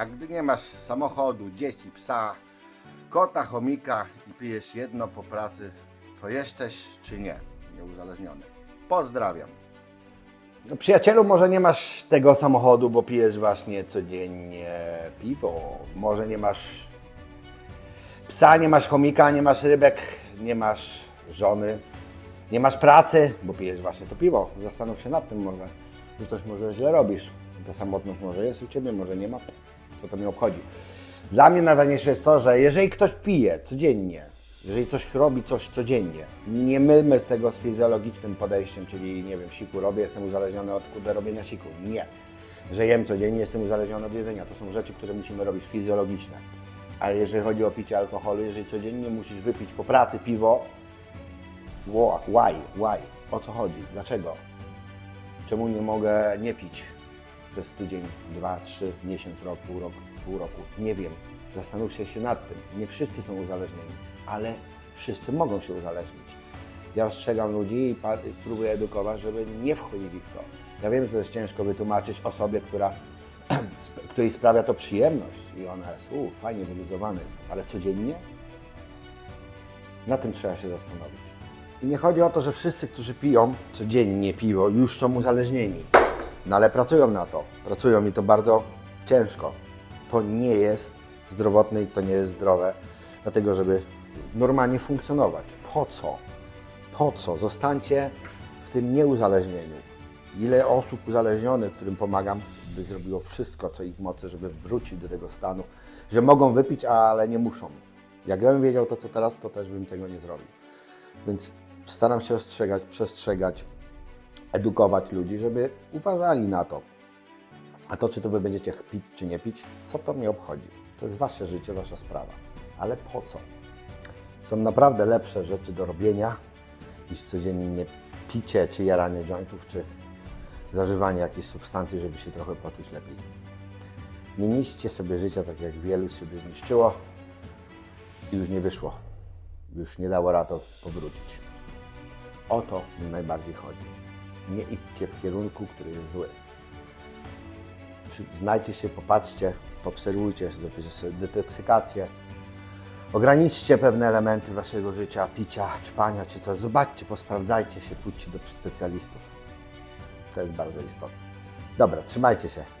A gdy nie masz samochodu, dzieci, psa, kota, chomika i pijesz jedno po pracy, to jesteś czy nie? Nieuzależniony. Pozdrawiam. No, przyjacielu, może nie masz tego samochodu, bo pijesz właśnie codziennie piwo. Może nie masz psa, nie masz chomika, nie masz rybek, nie masz żony, nie masz pracy, bo pijesz właśnie to piwo. Zastanów się nad tym może, że coś może źle robisz. Ta samotność może jest u Ciebie, może nie ma. Co to mnie obchodzi? Dla mnie najważniejsze jest to, że jeżeli ktoś pije codziennie, jeżeli coś robi coś codziennie, nie mylmy z tego z fizjologicznym podejściem, czyli nie wiem, siku robię, jestem uzależniony od kurde robienia siku. Nie. Że jem codziennie, jestem uzależniony od jedzenia. To są rzeczy, które musimy robić fizjologiczne. Ale jeżeli chodzi o picie alkoholu, jeżeli codziennie musisz wypić po pracy piwo, Why? Why? O co chodzi? Dlaczego? Czemu nie mogę nie pić przez tydzień, dwa, trzy, miesiąc, rok, pół roku, pół roku? Nie wiem. Zastanówcie się nad tym. Nie wszyscy są uzależnieni, ale wszyscy mogą się uzależnić. Ja ostrzegam ludzi i próbuję edukować, żeby nie wchodzili w to. Ja wiem, że to jest ciężko wytłumaczyć osobie, która, której sprawia to przyjemność i ona jest, u, fajnie wyluzowana jest, ale codziennie? Na tym trzeba się zastanowić. I nie chodzi o to, że wszyscy, którzy piją codziennie piwo, już są uzależnieni. No ale pracują na to. Pracują i to bardzo ciężko. To nie jest zdrowotne i to nie jest zdrowe, dlatego żeby normalnie funkcjonować. Po co? Po co? Zostańcie w tym nieuzależnieniu. Ile osób uzależnionych, którym pomagam, by zrobiło wszystko, co ich mocy, żeby wrócić do tego stanu, że mogą wypić, ale nie muszą. Jak ja bym wiedział to, co teraz, to też bym tego nie zrobił. Więc staram się ostrzegać, przestrzegać, edukować ludzi, żeby uważali na to. A to, czy to wy będziecie pić, czy nie pić, co to mnie obchodzi? To jest wasze życie, wasza sprawa. Ale po co? Są naprawdę lepsze rzeczy do robienia niż codziennie picie, czy jaranie jointów, czy zażywanie jakichś substancji, żeby się trochę poczuć lepiej. Nie niszcie sobie życia tak, jak wielu sobie zniszczyło i już nie wyszło. Już nie dało rady powrócić. O to mi najbardziej chodzi. Nie idźcie w kierunku, który jest zły. Znajdźcie się, popatrzcie, obserwujcie, detoksykację. Ograniczcie pewne elementy waszego życia, picia, ćpania czy coś. Zobaczcie, posprawdzajcie się, pójdźcie do specjalistów. To jest bardzo istotne. Dobra, trzymajcie się.